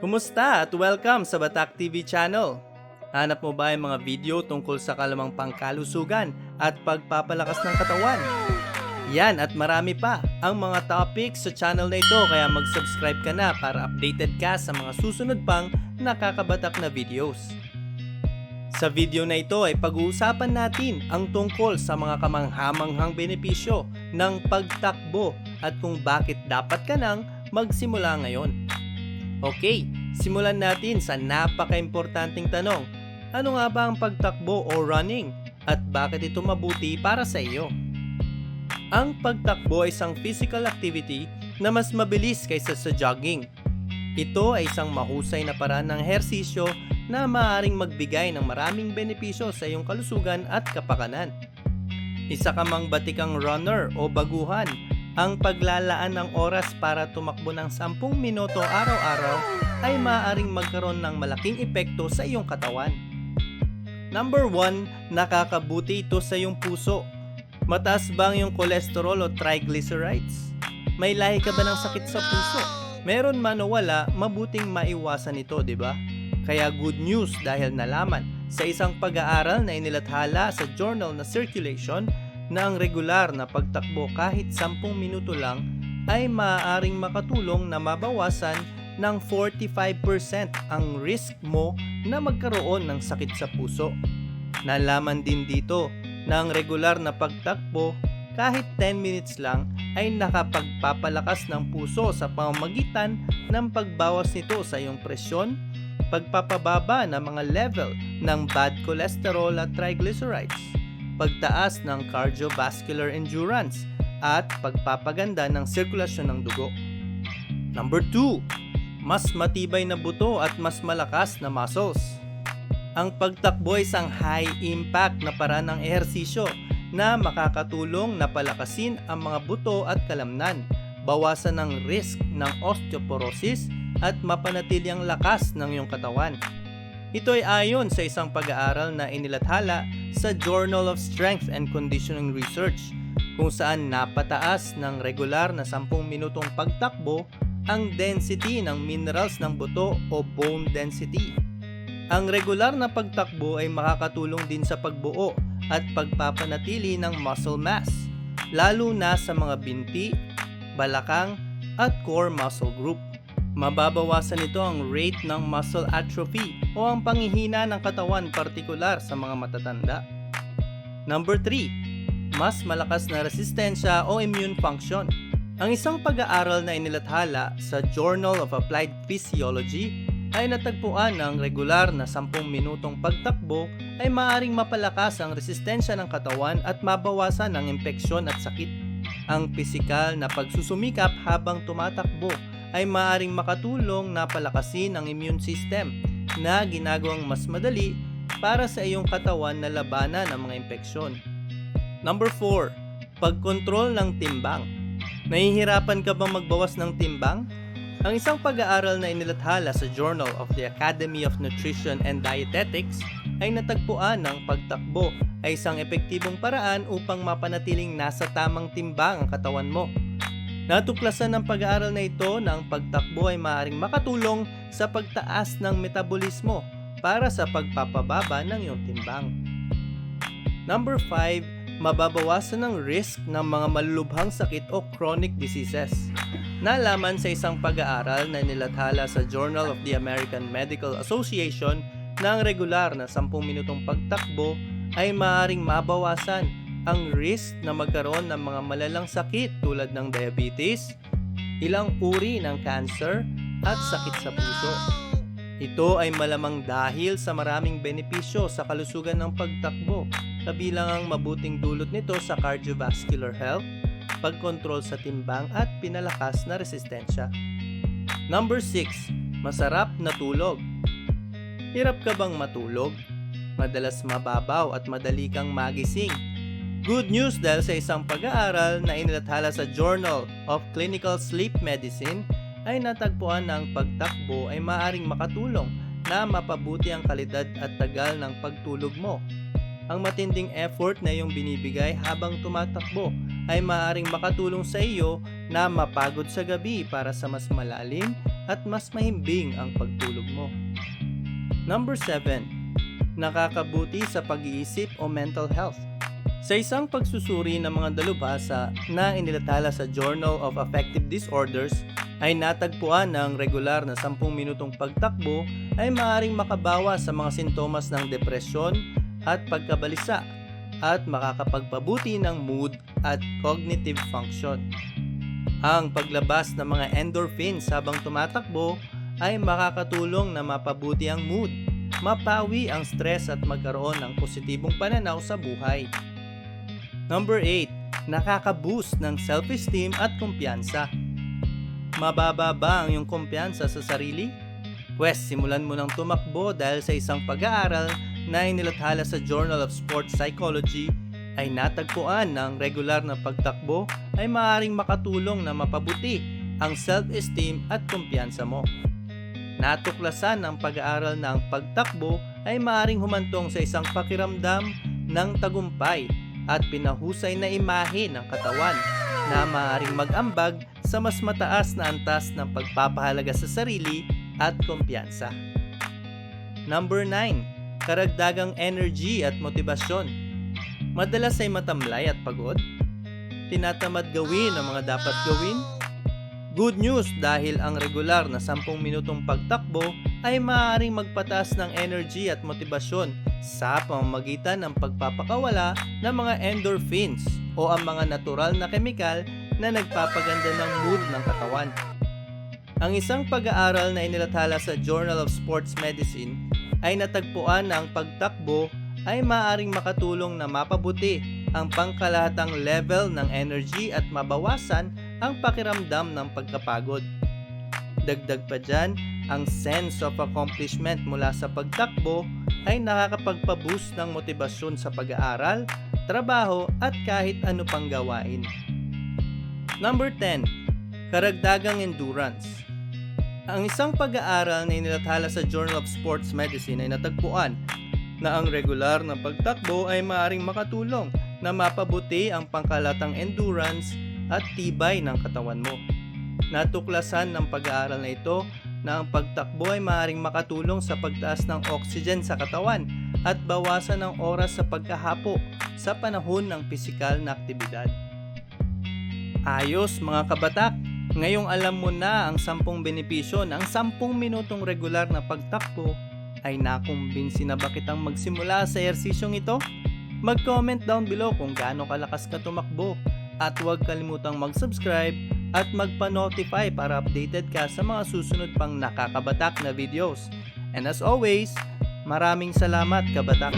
Kumusta at welcome sa Batak TV channel. Hanap mo ba yung mga video tungkol sa kalamang pangkalusugan at pagpapalakas ng katawan? Yan at marami pa ang mga topics sa channel na ito kaya mag-subscribe ka na para updated ka sa mga susunod pang nakakabatak na videos. Sa video na ito ay pag-uusapan natin ang tungkol sa mga kamanghamanghang benepisyo ng pagtakbo at kung bakit dapat ka nang magsimula ngayon. Okay, simulan natin sa napaka-importanting tanong. Ano nga ba ang pagtakbo o running at bakit ito mabuti para sa iyo? Ang pagtakbo ay isang physical activity na mas mabilis kaysa sa jogging. Ito ay isang mahusay na paraan ng ehersisyo na maaaring magbigay ng maraming benepisyo sa iyong kalusugan at kapakanan. Isa ka mang batikang runner o baguhan, ang paglalaan ng oras para tumakbo ng 10 minuto araw-araw ay maaaring magkaroon ng malaking epekto sa iyong katawan. Number 1, nakakabuti ito sa iyong puso. Mataas ba ang iyong cholesterol o triglycerides? May lahi ka ba ng sakit sa puso? Meron man o wala, mabuting maiwasan ito, di ba? Kaya good news dahil nalaman sa isang pag-aaral na inilathala sa journal na Circulation na ang regular na pagtakbo kahit 10 minuto lang ay maaaring makatulong na mabawasan ng 45% ang risk mo na magkaroon ng sakit sa puso. Nalaman din dito na ang regular na pagtakbo kahit 10 minutes lang ay nakapagpapalakas ng puso sa pamamagitan ng pagbawas nito sa iyong presyon, pagpapababa ng mga level ng bad cholesterol at triglycerides, pagtaas ng cardiovascular endurance, at pagpapaganda ng sirkulasyon ng dugo. Number 2, mas matibay na buto at mas malakas na muscles. Ang pagtakbo ay isang high impact na paraan ng ehersisyo na makakatulong na palakasin ang mga buto at kalamnan, bawasan ang risk ng osteoporosis at mapanatili ang lakas ng iyong katawan. Ito ay ayon sa isang pag-aaral na inilathala sa Journal of Strength and Conditioning Research kung saan napataas ng regular na 10 minutong pagtakbo ang density ng minerals ng buto o bone density. Ang regular na pagtakbo ay makakatulong din sa pagbuo at pagpapanatili ng muscle mass, lalo na sa mga binti, balakang, at core muscle group. Mababawasan nito ang rate ng muscle atrophy o ang panghihina ng katawan partikular sa mga matatanda. Number 3. Mas malakas na resistensya o immune function. Ang isang pag-aaral na inilathala sa Journal of Applied Physiology ay natagpuan na ang regular na 10 minutong pagtakbo ay maaring mapalakas ang resistensya ng katawan at mabawasan ang impeksyon at sakit. Ang pisikal na pagsusumikap habang tumatakbo ay maaring makatulong na palakasin ang immune system na ginagawang mas madali para sa iyong katawan na labanan ang mga impeksyon. Number 4. Pagkontrol ng timbang. Nahihirapan ka bang magbawas ng timbang? Ang isang pag-aaral na inilathala sa Journal of the Academy of Nutrition and Dietetics ay natagpuan ng pagtakbo ay isang epektibong paraan upang mapanatiling nasa tamang timbang ang katawan mo. Natuklasan ng pag-aaral na ito na ang pagtakbo ay maaaring makatulong sa pagtaas ng metabolismo para sa pagpapababa ng iyong timbang. Number 5, mababawasan ang risk ng mga malulubhang sakit o chronic diseases. Nalaman sa isang pag-aaral na nilathala sa Journal of the American Medical Association na ang regular na 10 minutong pagtakbo ay maaaring mabawasan ang risk na magkaroon ng mga malalang sakit tulad ng diabetes, ilang uri ng cancer, at sakit sa puso. Ito ay malamang dahil sa maraming benepisyo sa kalusugan ng pagtakbo, kabilang ang mabuting dulot nito sa cardiovascular health, pagkontrol sa timbang at pinalakas na resistensya. Number 6. Masarap na tulog. Hirap ka bang matulog? Madalas mababaw at madali kang magising. Good news dahil sa isang pag-aaral na inilathala sa Journal of Clinical Sleep Medicine ay natagpuan na ang pagtakbo ay maaring makatulong na mapabuti ang kalidad at tagal ng pagtulog mo. Ang matinding effort na iyong binibigay habang tumatakbo ay maaring makatulong sa iyo na mapagod sa gabi para sa mas malalim at mas mahimbing ang pagtulog mo. Number 7. Nakakabuti sa pag-iisip o mental health. Sa isang pagsusuri ng mga dalubhasa na inilathala sa Journal of Affective Disorders, ay natagpuan ng regular na 10 minutong pagtakbo ay maaaring makabawa sa mga sintomas ng depresyon at pagkabalisa at makakapagpabuti ng mood at cognitive function. Ang paglabas ng mga endorphins habang tumatakbo ay makakatulong na mapabuti ang mood, mapawi ang stress at magkaroon ng positibong pananaw sa buhay. Number 8. Nakaka-boost ng self-esteem at kumpiyansa. Mababa ba ang iyong kumpiyansa sa sarili? Pwes, simulan mo ng tumakbo dahil sa isang pag-aaral na inilathala sa Journal of Sports Psychology ay natagpuan ng regular na pagtakbo ay maaaring makatulong na mapabuti ang self-esteem at kumpiyansa mo. Natuklasan ng pag-aaral na ang pagtakbo ay maaaring humantong sa isang pakiramdam ng tagumpay at pinahusay na imahe ng katawan na maaaring mag-ambag sa mas mataas na antas ng pagpapahalaga sa sarili at kumpiyansa. Number 9. Karagdagang energy at motibasyon. Madalas ay matamlay at pagod? Tinatamad gawin ang mga dapat gawin? Good news dahil ang regular na 10 minutong pagtakbo ay maaaring magpataas ng energy at motibasyon sa pamamagitan ng pagpapakawala ng mga endorphins o ang mga natural na kemikal na nagpapaganda ng mood ng katawan. Ang isang pag-aaral na inilathala sa Journal of Sports Medicine ay natagpuan na ang pagtakbo ay maaaring makatulong na mapabuti ang pangkalahatang level ng energy at mabawasan ang pakiramdam ng pagkapagod. Dagdag pa dyan, ang sense of accomplishment mula sa pagtakbo ay nakakapagpaboost ng motibasyon sa pag-aaral, trabaho at kahit ano pang gawain. Number 10. Karagdagang endurance. Ang isang pag-aaral na inilathala sa Journal of Sports Medicine ay natagpuan na ang regular na pagtakbo ay maaaring makatulong na mapabuti ang pangkalatang endurance at tibay ng katawan mo. Natuklasan ng pag-aaral na ito na ang pagtakbo ay maaaring makatulong sa pagtaas ng oxygen sa katawan at bawasan ng oras sa pagkahapo sa panahon ng pisikal na aktibidad. Ayos mga kabatak! Ngayong alam mo na ang 10 benepisyo ng 10 minutong regular na pagtakbo, ay nakumbinsi na ba kitang magsimula sa ehersisyong ito? Mag-comment down below kung gaano kalakas ka tumakbo at huwag kalimutang mag-subscribe at magpa-notify para updated ka sa mga susunod pang nakakabatak na videos. And as always, maraming salamat kabatak!